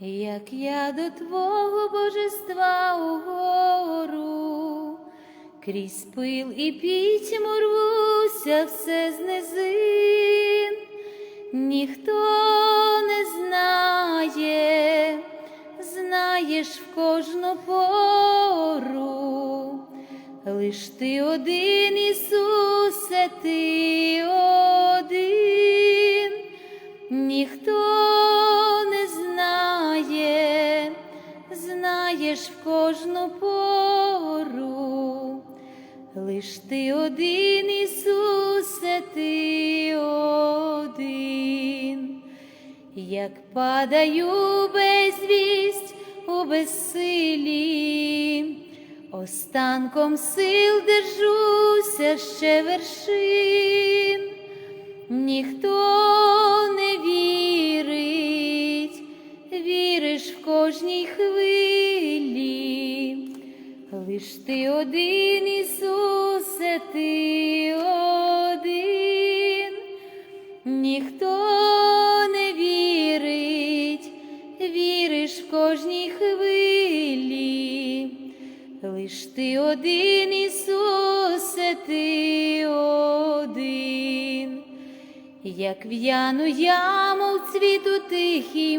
як я до Твого божества угору, крізь пил і пітьму рвуся все з низин, ніхто не знає, знаєш в кожну пору, лиш ти один, Ісусе, ти один, ніхто пору, лиш ти один, Ісусе, ти один, як падаю безвість у безсилі, останком сил держуся ще вершин, ніхто не вірить, віриш в кожній хвилі, лиш ти один, Ісусе, ти один, ніхто не вірить, віриш в кожній хвилі, лиш ти один, Ісусе, ти один, як в'яну яму в цвіту тихій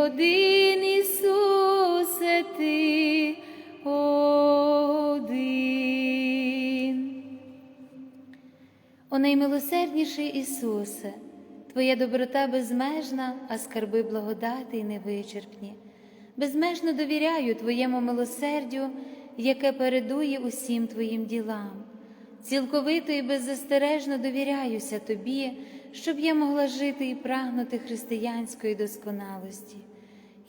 один, Ісусе, ти один. О наймилосердніший Ісусе, Твоя доброта безмежна, а скарби благодати й невичерпні. Безмежно довіряю Твоєму милосердю, яке передує усім Твоїм ділам. Цілковито і беззастережно довіряюся Тобі, щоб я могла жити і прагнути християнської досконалості.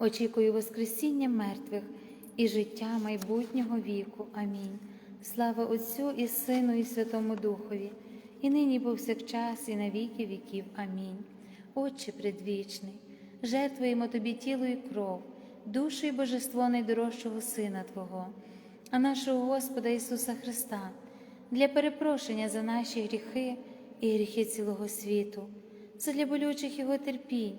Очікую Воскресіння мертвих і життя майбутнього віку. Амінь. Слава Отцю і Сину, і Святому Духові, і нині повсякчас, і на віки віків. Амінь. Отче предвічний, жертвуємо Тобі тіло і кров, душу і божество найдорожчого Сина Твого, а нашого Господа Ісуса Христа, для перепрошення за наші гріхи і гріхи цілого світу, задля болючих Його терпінь,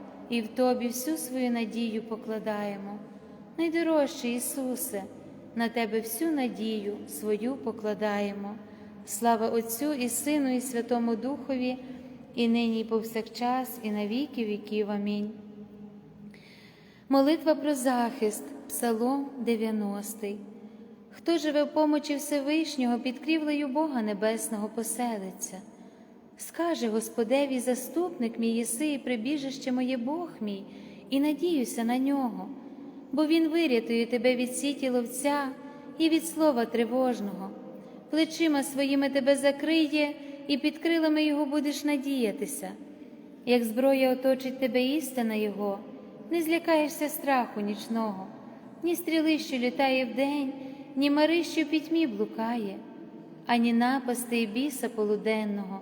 і в Тобі всю свою надію покладаємо. Найдорожчий Ісусе, на Тебе всю надію свою покладаємо. Слава Отцю і Сину, і Святому Духові, і нині, і повсякчас, і на віки віків. Амінь. Молитва про захист, Псалом 90. Хто живе в помочі Всевишнього, під крівлею Бога Небесного поселиться. Скаже Господеві, заступник мій єси і прибіжище моє Бог мій, і надіюся на нього, бо Він вирятує тебе від сіті ловця і від слова тривожного, плечима своїми тебе закриє, і під крилами Його будеш надіятися. Як зброя оточить тебе істина Його, не злякаєшся страху нічного, ні стріли, що літає вдень, ні мари, що пітьмі блукає, ані напасти і біса полуденного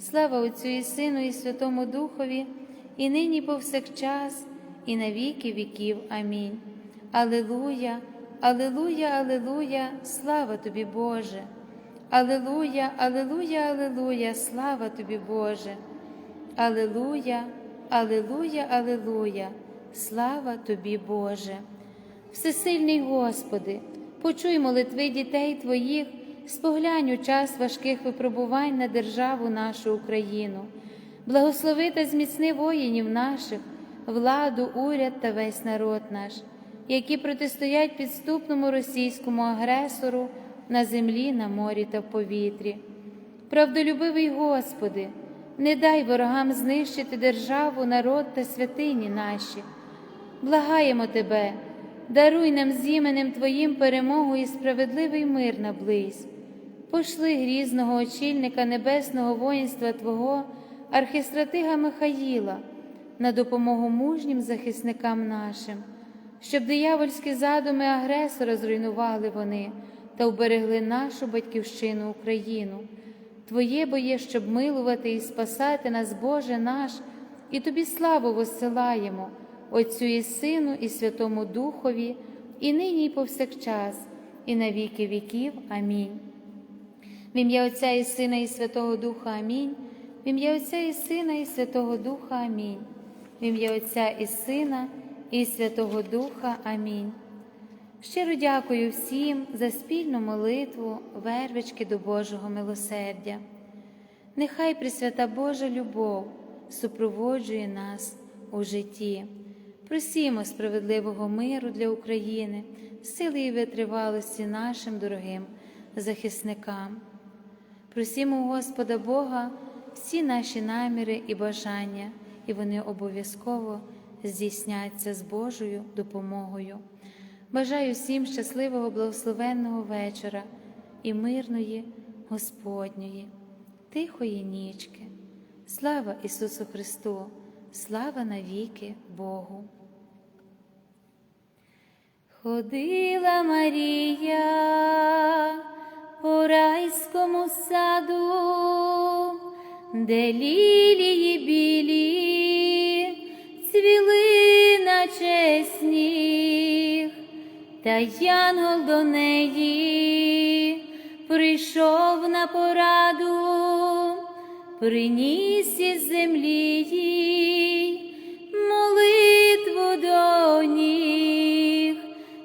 Слава Отцю і Сину, і Святому Духові, і нині повсякчас, і на віки віків. Амінь. Алилуя, Алилуя, Алилуя, слава тобі, Боже. Алилуя, Алилуя, Алилуя, слава тобі, Боже. Алилуя, Алилуя, Алилуя, слава тобі, Боже. Всесильний Господи, почуй молитви дітей Твоїх споглянь у час важких випробувань на державу нашу Україну, благослови та зміцни воїнів наших, владу, уряд та весь народ наш, які протистоять підступному російському агресору на землі, на морі та в повітрі. Правдолюбивий Господи, не дай ворогам знищити державу, народ та святині наші. Благаємо Тебе, даруй нам з іменем Твоїм перемогу і справедливий мир наблизь пошли грізного очільника небесного воїнства Твого, архістратига Михаїла, на допомогу мужнім захисникам нашим, щоб диявольські задуми агресора зруйнували вони та вберегли нашу батьківщину Україну. Твоє боє, щоб милувати і спасати нас, Боже наш, і Тобі славу воссилаємо, Отцю і Сину, і Святому Духові, і нині, і повсякчас, і на віки віків. Амінь. В ім'я Отця і Сина, і Святого Духа Амінь. В ім'я Отця і Сина, і Святого Духа Амінь. В ім'я Отця і Сина, і Святого Духа Амінь. Щиро дякую всім за спільну молитву, вервички до Божого милосердя. Нехай Пресвята Божа любов супроводжує нас у житті. Просімо справедливого миру для України, сили і витривалості нашим дорогим захисникам. Просімо Господа Бога всі наші наміри і бажання, і вони обов'язково здійсняться з Божою допомогою. Бажаю всім щасливого, благословенного вечора і мирної Господньої, тихої нічки. Слава Ісусу Христу! Слава навіки Богу! Ходила Марія по райському саду, де лілії білі цвіли наче сніг, та янгол до неї прийшов на пораду, приніс із землі їй молитву до ніг,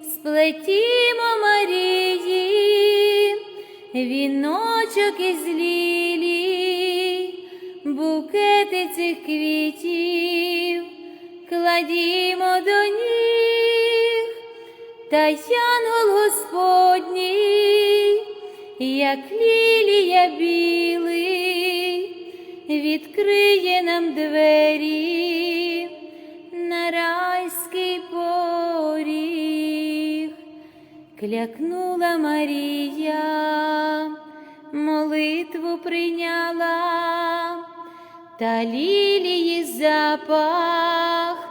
сплетімо віночок із лілій, букети цих квітів, кладімо до ніг, та янгол Господній, як лілія білий, відкриє нам двері клякнула Марія, молитву прийняла, та лілії запах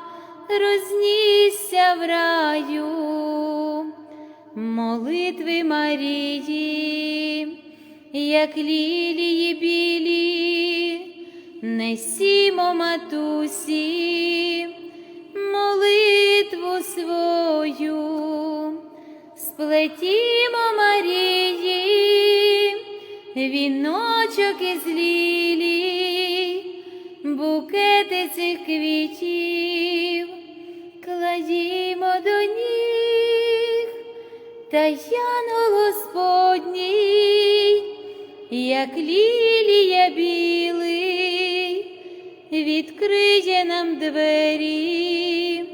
рознісся в раю, молитви Марії, як лілії білі, несімо матусі, молитву свою, сплетімо Марії, віночок із лілій, букети цих квітів, кладімо до ніг, та янгол Господній, як лілія білий, відкриє нам двері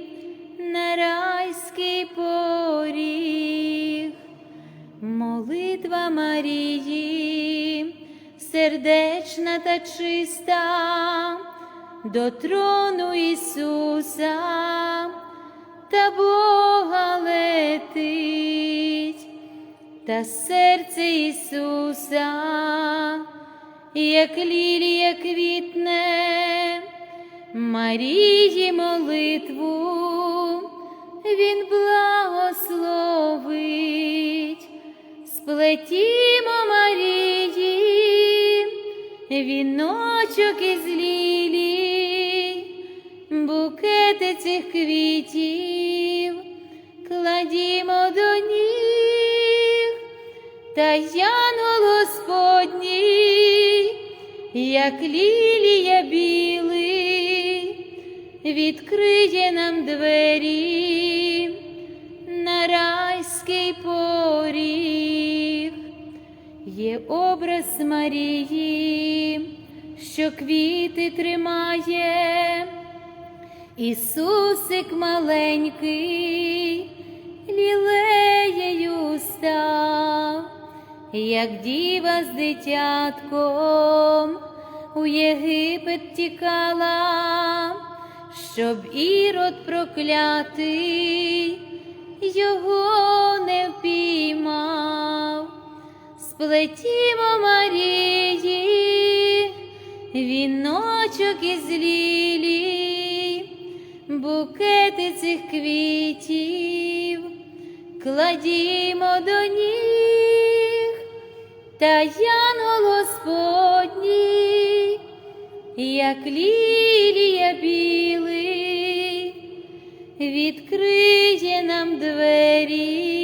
на райський поріг. Молитва Марії, сердечна та чиста, до трону Ісуса та Бога летить, та серце Ісуса, як лілія квітне, Марії молитву Він благословить, сплетімо Марії, віночок із лілій, букети цих квітів, кладімо до ніг, та янгол Господній, як лілія білий, відкриє нам двері на райський поріг. Є образ Марії, що квіти тримає, Ісусик маленький, лілеєю став, як діва з дитятком у Єгипет тікала, щоб ірод проклятий його не впіймав. Сплетімо Марії, віночок із лілій, букети цих квітів, кладімо до ніг, та янгол Господній, як лілія білий, відкриє нам двері